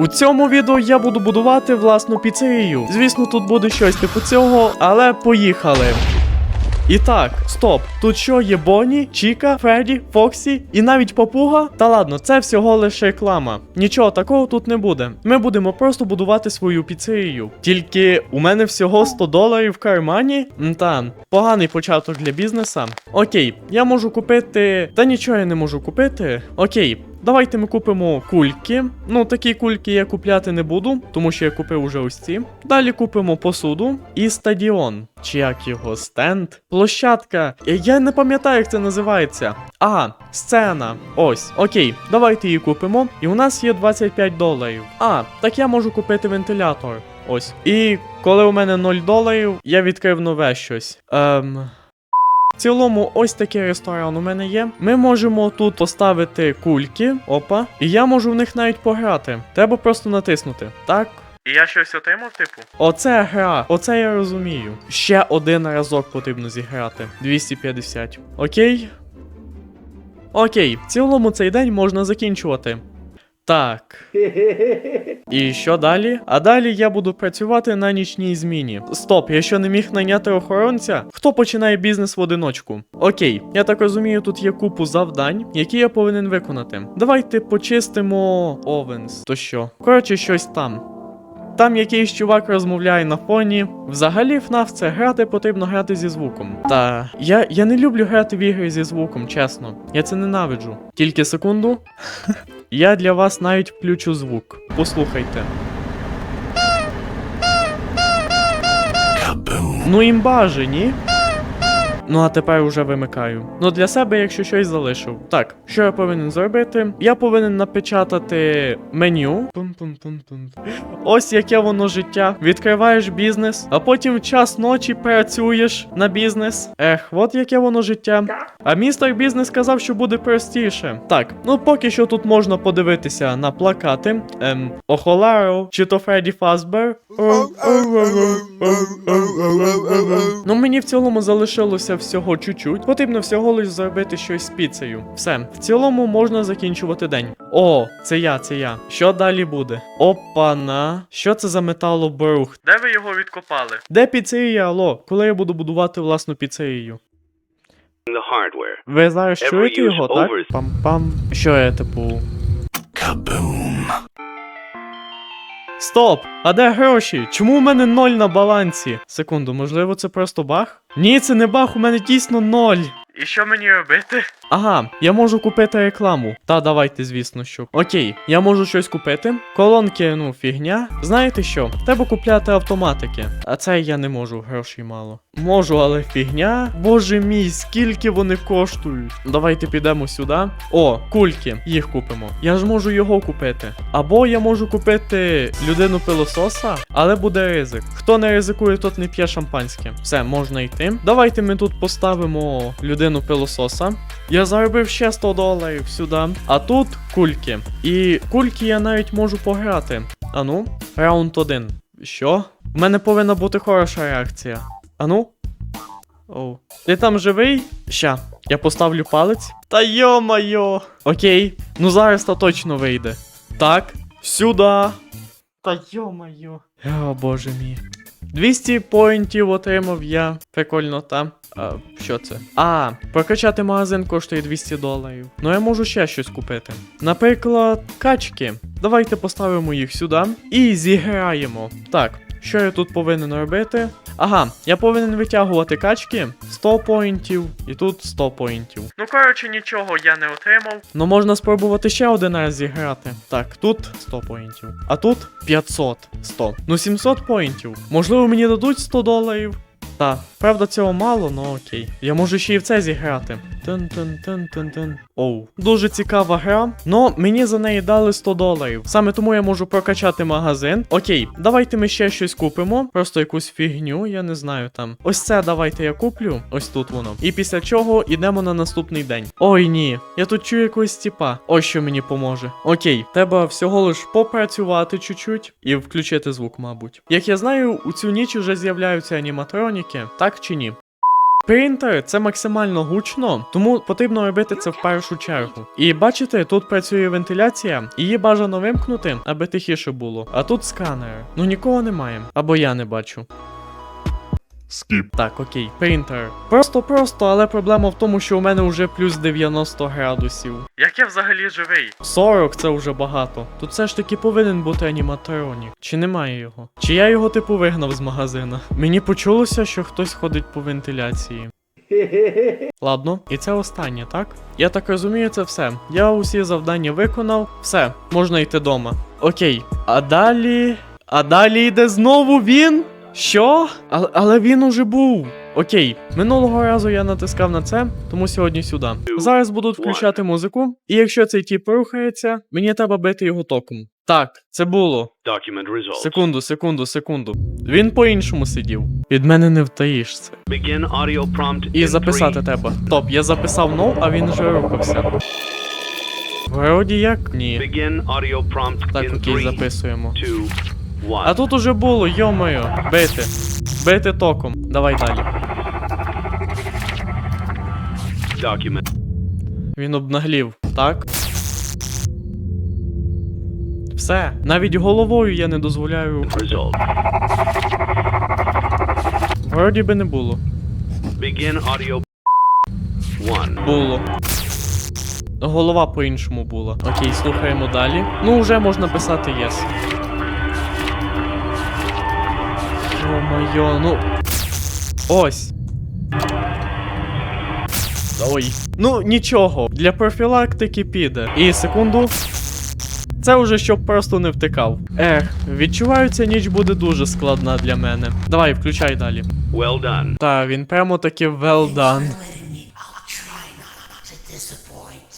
У цьому відео я буду будувати власну піцерію. Звісно, тут буде щось типу цього, але поїхали. І так, стоп. Тут що є Бонні, Чіка, Фредді, Фоксі і навіть папуга? Та ладно, це всього лише реклама. Нічого такого тут не буде. Ми будемо просто будувати свою піцерію. Тільки у мене всього 100 доларів в кармані. Та поганий початок для бізнеса. Окей, я можу купити. Та нічого я не можу купити. Окей. Давайте ми купимо кульки. Ну, такі кульки я купляти не буду, тому що я купив уже ось ці. Далі купимо посуду і стадіон. Чи як його стенд? Площадка. Я не пам'ятаю, як це називається. А, сцена. Ось. Окей, давайте її купимо. І у нас є 25 доларів. А, так я можу купити вентилятор. Ось. І коли у мене 0 доларів, я відкрив нове щось. Ем. Цілому, ось такий ресторан у мене є. Ми можемо тут поставити кульки, опа, і я можу в них навіть пограти. Треба просто натиснути. Так. І я щось отримав, типу? Оце гра, оце я розумію. Ще один разок потрібно зіграти. 250. Окей. Окей, в цілому цей день можна закінчувати. Так. І що далі? А далі я буду працювати на нічній зміні. Стоп, я що не міг найняти охоронця? Хто починає бізнес в одиночку? Окей, я так розумію, тут є купу завдань, які я повинен виконати. Давайте почистимо овенс. То що? Коротше, щось там. Там якийсь чувак розмовляє на фоні. Взагалі, FNAF це грати потрібно грати зі звуком. Та я, я не люблю грати в ігри зі звуком, чесно. Я це ненавиджу. Тільки секунду. Я для вас навіть включу звук. Послухайте. Ну імба же, ні? Ну а тепер уже вимикаю. Ну для себе, якщо щось залишив. Так, що я повинен зробити? Я повинен напечатати меню. Ось яке воно життя. Відкриваєш бізнес, а потім в час ночі працюєш на бізнес. Ех, от яке воно життя. А містер бізнес сказав, що буде простіше. Так, ну поки що тут можна подивитися на плакати. Ем, Охоларо, чи то Фредді Фазбер. Ну мені в цілому залишилося всього чуть-чуть. Потрібно всього лиш зробити щось з піцею. Все, в цілому можна закінчувати день. О, це я, це я. Що далі буде? Опана. Що це за металобрух? Де ви його відкопали? Де піцерія, алло? Коли я буду будувати власну піцерію? Ви зараз чуєте його, так? Пам-пам. Що я типу. Стоп! А де гроші? Чому у мене ноль на балансі? Секунду, можливо, це просто баг? Ні, це не баг, у мене дійсно ноль. І що мені робити? Ага, я можу купити рекламу. Та давайте, звісно, що. Окей, я можу щось купити. Колонки, ну, фігня. Знаєте що? Треба купляти автоматики. А це я не можу, грошей мало. Можу, але фігня. Боже мій, скільки вони коштують. Давайте підемо сюди. О, кульки, їх купимо. Я ж можу його купити. Або я можу купити людину пилососа, але буде ризик. Хто не ризикує, тот не п'є шампанське. Все, можна йти. Давайте ми тут поставимо людину пилососа. Я заробив ще 100 доларів сюди. А тут кульки. І кульки я навіть можу пограти. Ану, раунд 1. Що? У мене повинна бути хороша реакція. Ану? Оу. Ти там живий? Ща, я поставлю палець. Та йо-майо. Окей, ну зараз то точно вийде. Так, сюди. Та йо-майо. О, боже мій. 200 поінтів отримав я. Прикольно, та. А, що це? А, прокачати магазин коштує 200 доларів. Ну я можу ще щось купити. Наприклад, качки. Давайте поставимо їх сюди і зіграємо. Так, що я тут повинен робити? Ага, я повинен витягувати качки 100 поінтів і тут 100 поінтів. Ну коротше, нічого я не отримав. Ну можна спробувати ще один раз зіграти. Так, тут 100 поінтів. А тут 500 100. Ну 700 поінтів. Можливо, мені дадуть 100 доларів. Та, правда, цього мало, ну окей. Я можу ще й в це зіграти. Тин-тин-тин-тин-тин. Оу. Дуже цікава гра. Но мені за неї дали 100 доларів. Саме тому я можу прокачати магазин. Окей, давайте ми ще щось купимо. Просто якусь фігню, я не знаю там. Ось це давайте я куплю. Ось тут воно. І після чого йдемо на наступний день. Ой ні, я тут чую якогось тіпа. Ось що мені поможе. Окей, треба всього лиш попрацювати чуть-чуть і включити звук, мабуть. Як я знаю, у цю ніч уже з'являються аніматроніки, так чи ні? Принтер це максимально гучно, тому потрібно робити це в першу чергу. І бачите, тут працює вентиляція, її бажано вимкнути, аби тихіше було. А тут сканер. Ну нікого немає. Або я не бачу. Скіп. Так, окей, принтер. Просто просто, але проблема в тому, що у мене вже плюс 90 градусів. Як я взагалі живий? 40 це вже багато. Тут все ж таки повинен бути аніматронік. Чи немає його? Чи я його типу вигнав з магазина? Мені почулося, що хтось ходить по вентиляції. Ладно, і це останнє, так? Я так розумію, це все. Я усі завдання виконав. Все, можна йти дома. Окей. А далі. А далі йде знову він? Що? Але, але він уже був. Окей, минулого разу я натискав на це, тому сьогодні сюди. Зараз будуть включати музику, і якщо цей тіп рухається, мені треба бити його током. Так, це було. Секунду, секунду, секунду. Він по-іншому сидів. Від мене не втаїш це. І записати треба. Стоп, я записав no, а він вже рухався. Вроді як? Ні. Так, окей, записуємо. two, one. А тут уже було, йомою, бити. Бити током. Давай далі. Document. Він обнаглів, так? Все, навіть головою я не дозволяю. Result. Вроді би не було. Begin audio. One. Було. Голова по-іншому була. Окей, слухаємо далі. Ну, вже можна писати єс. Йо-моє, ну. Ось. Ой. Ну, нічого, для профілактики піде. І секунду. Це вже щоб просто не втикав. Ех, відчуваю, ця ніч буде дуже складна для мене. Давай, включай далі. Well done. Та, він прямо таки well done.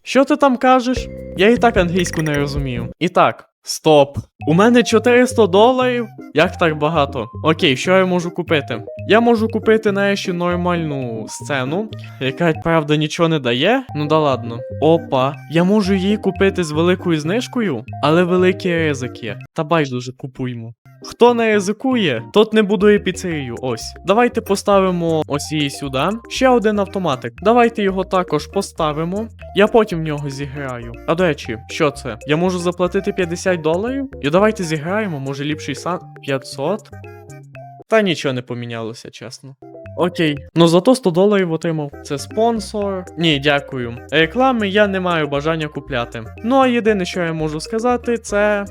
Що ти там кажеш? Я і так англійську не розумію. І так, стоп. У мене 400 доларів? Як так багато? Окей, що я можу купити? Я можу купити нарешті нормальну сцену, яка, правда, нічого не дає. Ну да ладно. Опа, я можу її купити з великою знижкою, але великі ризик є. Та байдуже купуймо. Хто не ризикує, тот не будує піцерію. Ось. Давайте поставимо ось її сюди. Ще один автоматик. Давайте його також поставимо. Я потім в нього зіграю. А до речі, що це? Я можу заплатити 50 доларів? І давайте зіграємо, може ліпший сан 500? Та нічого не помінялося, чесно. Окей. Ну зато 100 доларів отримав. Це спонсор. Ні, дякую. Реклами я не маю бажання купляти. Ну а єдине, що я можу сказати, це.